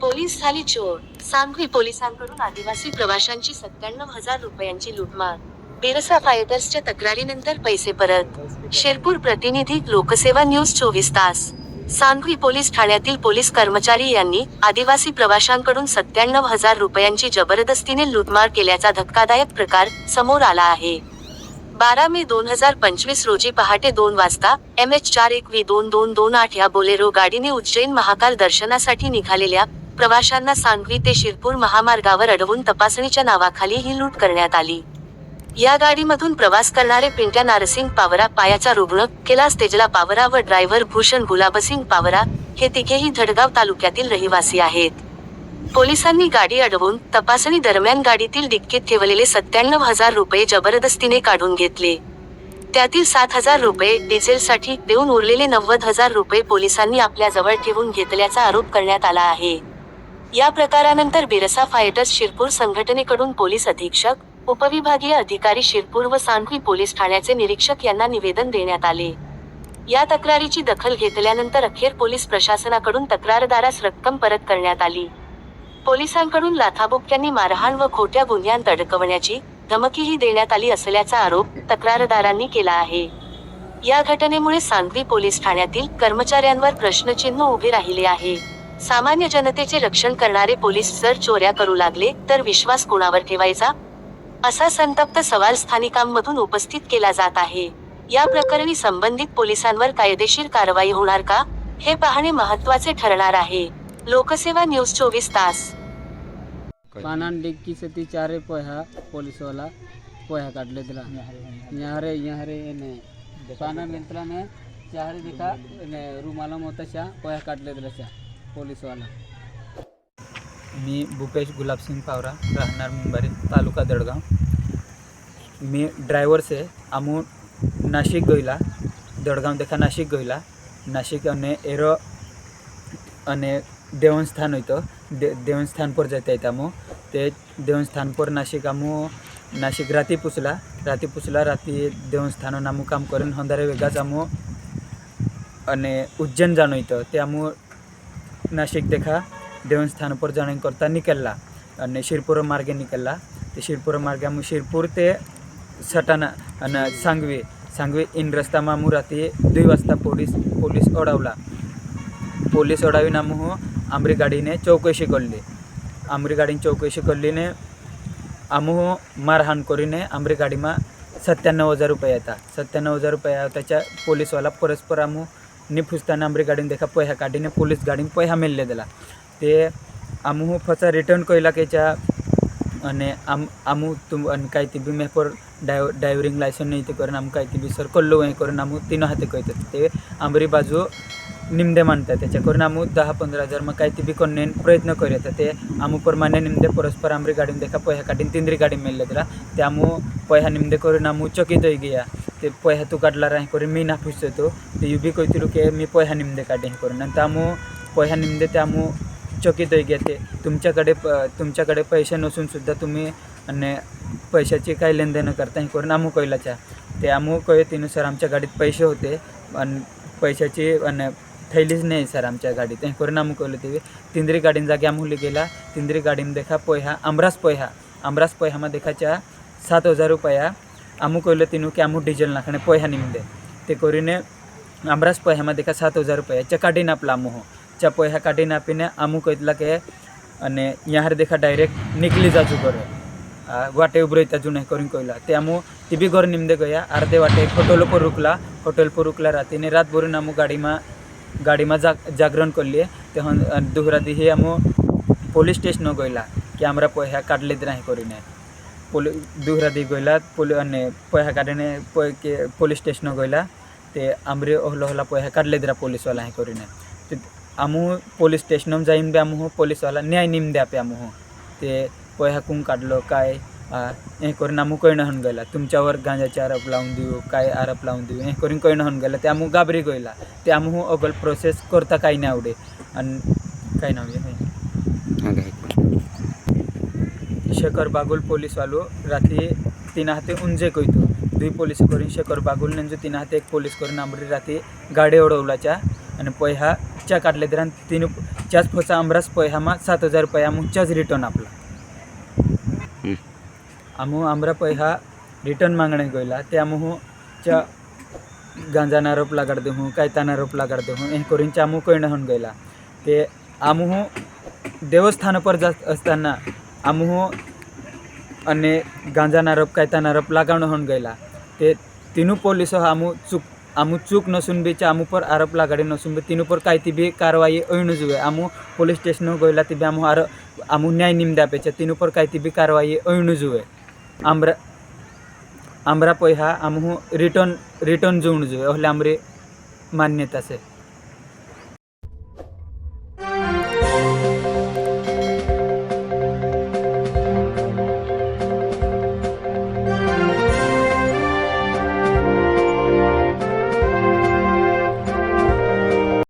Police झाली चोर. सांगवी पोलिसांकडून आदिवासी प्रवाशांची सत्त्याण्णव हजार रुपयांची लूटमार. बिरसा फायटर्सच्या तक्रारीनंतर पैसे परत. शेरपूर प्रतिनिधी लोकसेवा न्यूज चोवीस तास. सांगवी पोलीस ठाण्यातील पोलीस कर्मचारी यांनी आदिवासी प्रवाशांकडून सत्त्याण्णव हजार रुपयांची जबरदस्तीने लूटमार केल्याचा धक्कादायक प्रकार समोर आला आहे. बारा मे दोन हजार पंचवीस रोजी पहाटे दोन वाजता एम एच चार एक व्ही दोन दोन दोन आठ या बोलेरो गाडीने उज्जैन महाकाल दर्शनासाठी निघालेल्या प्रवाशांना सांगवी ते शिरपूर महामार्गावर अडवून तपासणीच्या नावाखाली ही लूट करण्यात आली. या गाडीमधून प्रवास करणारे पिंट्या नारसिंग पावरा पायाचा रुग्ण कैलास तेजला पावरा व ड्रायव्हर भूषण गुलाबसिंग पावरा हे तिघेही धडगाव तालुक्यातील रहिवासी आहेत. पोलिसांनी गाडी अडवून तपासणी दरम्यान गाडीतील डिक्कीत ठेवलेले सत्त्याण्णव हजार रुपये जबरदस्तीने काढून घेतले. त्यातील सात हजार रुपये डिझेलसाठी देऊन उरलेले नव्वद हजार रुपये पोलिसांनी आपल्या जवळ ठेवून घेतल्याचा आरोप करण्यात आला आहे. या प्रकारानंतर बिरसा फायटर्स शिरपूर संघटनेकडून पोलीस अधीक्षक उपविभागीय अधिकारी शिरपूर व सांगवी पोलीस ठाण्याचे निरीक्षक यांना निवेदन देण्यात आले. या तक्रारीची दखल घेतल्यानंतर अखेर पोलीस प्रशासनाकडून तक्रारदारास रक्कम परत करण्यात आली. पोलिसांकडून लाथाबुक्यांनी मारहाण व खोट्या गुन्ह्यांत अडकवण्याची धमकीही देण्यात आली असल्याचा आरोप तक्रारदारांनी केला आहे. या घटनेमुळे सांगवी पोलीस ठाण्यातील कर्मचाऱ्यांवर प्रश्नचिन्ह उभे राहिले आहे. सामान्य जनतेचे रक्षण करणारे पोलीस जर चोऱ्या करू लागले तर विश्वास कोणावर ठेवायचा? असा संतप्त सवाल स्थानिकांमधून उपस्थित केला जात आहे. या प्रकरणी संबंधित पोलिसांवर कायदेशीर कारवाई होणार का? हे पाहणे महत्त्वाचे ठरणार आहे. लोकसेवा न्यूज चोवीस तास. पानान डिक्की से ती चारे पोहा पुलिस वाला पोहा काट ले दिला। यहाँ रे यहाँ रे ने पाना मिलतला ने चारे दिखा ने रुमाला मोता पोहा काट ले पोलीसवाला मी भूपेश गुलाबसिंग पावरा राहणार मुंबारी तालुका दडगाव मी ड्रायव्हर से आमू नाशिक ગયેલા દડગામ દેખા નાસિક ગયેલા નાસિક અને એરો અને દેવન સ્થાન હોય તો દેવન સ્થાન પર જતા હતા અમુ તે દેવન સ્થાન પર નાસિક આમુ નાસિક રાતે પૂછલા રાતે પૂછલા રાતે દેવન સ્થાનનું નામું કામ કરીને હંધારે વેગાજ આમુ અને ઉજ્જૈન જાણો તો તે આમુ नाशिक देखा देवन स्थान पर जॉणींग करता निकलला आणि शिरपूर मार्गे निकलला ते शिरपूर मार्गे आम्ही शिरपूर ते सटाना आणि सांगवी सांगवी इन रस्ता मामु रात्री दुई वाजता पोलीस पोलीस ओडावला पोलीस ओडावीने आमूह हो आंबरीगाडीने चौकशी करली। आंबरी गाडीनं चौकशी करलीने आमू हो मारहाण करीने आंबरी गाडीमा सत्त्याण्णव हजार रुपया येता। सत्त्याण्णव हजार रुपया त्याच्या पोलिसवाला परस्पर आमू નિફુસતાના આમરી ગાડીને દેખા પૈસા કાઢીને પોલીસ ગાડીને પૈસા મેળલે દેલા તે આમ હું ફસા રિટર્ન કરેલા કે ચા અને આમ આમ तुम आणि काय ती बी मेपर डाय डायव्हरिंग लायसन नाही ते करून आम काय ती बी सर कल्लो हे करून आम तीन हाते कहतात ते आंबरी बाजू निमदे मानतात त्याच्या करून आम दहा पंधरा हजार मग काय ती बी करणे प्रयत्न करूयात ते आम प्रमाणे निमदे परस्पर आमरी गाडीन देखा पैसा काढीन तिंद्री गाडी मेळले त्याला ते आम पैसा निमदे करून आम चकित होई गया ते पोह्या तू काढला हे करून मी नाफूस होतो ते. युबी कहतील की मी पोह्या निमदे काढे हे करून. आणि त्यामु पैसा निमदे त्यामु चकित होई तुमच्याकडे प तुमच्याकडे पैसे नसून सुद्धा तुम्ही आणि पैशाची काही लेनदेन करता हे करून आमू कैलाच्या ते आमू कळे आमच्या गाडीत पैसे होते. आणि पैशाची आणि थैलीच नाही सर आमच्या गाडीत. हे करून आमू कळलं ते तिंद्री गाडीन जागी आमुली गेला. तिंद्री गाडीन देखा पोह्या आमरास पोह्या. आमरास पोह्यामध्ये देखाच्या सात हजार रुपया आमू कळलं तिनू की आमू डिझेल नाखणे पोह्या निमदे। ते करीने आमरास पोह्यामा देखा सात हजार रुपया। च्या काढीन आपला आमू हो। च्या पोह्या काढीन आपीने आमू कहला के અને यहाँ देखा डायरेक्ट निकली जाजू घर वाटे उभरे त्या जुने करून कळला ते आमू ती बी घर निमदे गया। अर्धे वाटे होटल पर रुकला। होटल पर रुकला रातीने रात भरून आमू गाडीमा गाडीमा जाग जागरण करली ते हन दुहरा दी हे आमू पोलीस स्टेशन गयला की आमरा पैसा काढले नाही करीने पोली दुहरा दी गयला पोली અને पैसा काढीने के पोलीस स्टेशन गयला ते आमरे ओहला ओहला पैसा काढले दिरा पोलीसवाला हे करीने. ते आमू पोलीस स्टेशन जाईन बी आमू पोलीसवाला न्याय निम द्या पे आमू ते पैसा कुंग काढलं काय हे करून आमू कळणं हन गेला. तुमच्यावर गांजाचे आरोप लावून देऊ काय आरोप लावून देऊ हे करून कळणं हन गेला. ते आमू गाबरी गयला ते आमू अगल प्रोसेस करता काही नाही आवडे आणि काय नाव शेखर बागुल पोलीस वालो रात्री तीन हाते उंजे कयतो. दुई पोलीस करून शेखर बागुल नेंजो तीन हाते एक पोलीस करून आमरी रात्री गाडी ओढवलाच्या. आणि पैहा चा काटले तर तीन चाच फोसा आमरास पय हामा सात हजार रुपया आमू चाच रिटर्न आपला. आमू आमरा पय हा रिटर्न मागणे गयला. ते आमू च्या गांजा नारोप लागाड देहूँ कायता नारोप लागाड देहूँ एह करून आमू कयण होऊन गयला. ते आमू देवस्थान पर जात असताना आमू અને ગાંજાના રપ કાયતાના રપ લગાવણ હોન ગયેલા તે તેનું પોલીસો આમું ચૂક આમું ચૂક ન સુનબી છે આમું પર આરોપ લગાડી ન સુનબી તેનું પર કાયતી બી કાર્યવાહી અહીનું જુએ આમું પોલીસ સ્ટેશન ગયેલા તે બી આમું આરો ન્યાય નિમદ આપે છે તેનું પર કાયતી બી કાર્યવાહી અહીનું જુએ આમરા આમરા પૈસા આમ હું રિટર્ન રિટર્ન જોવું જુએ એટલે આમરી માન્યતા છે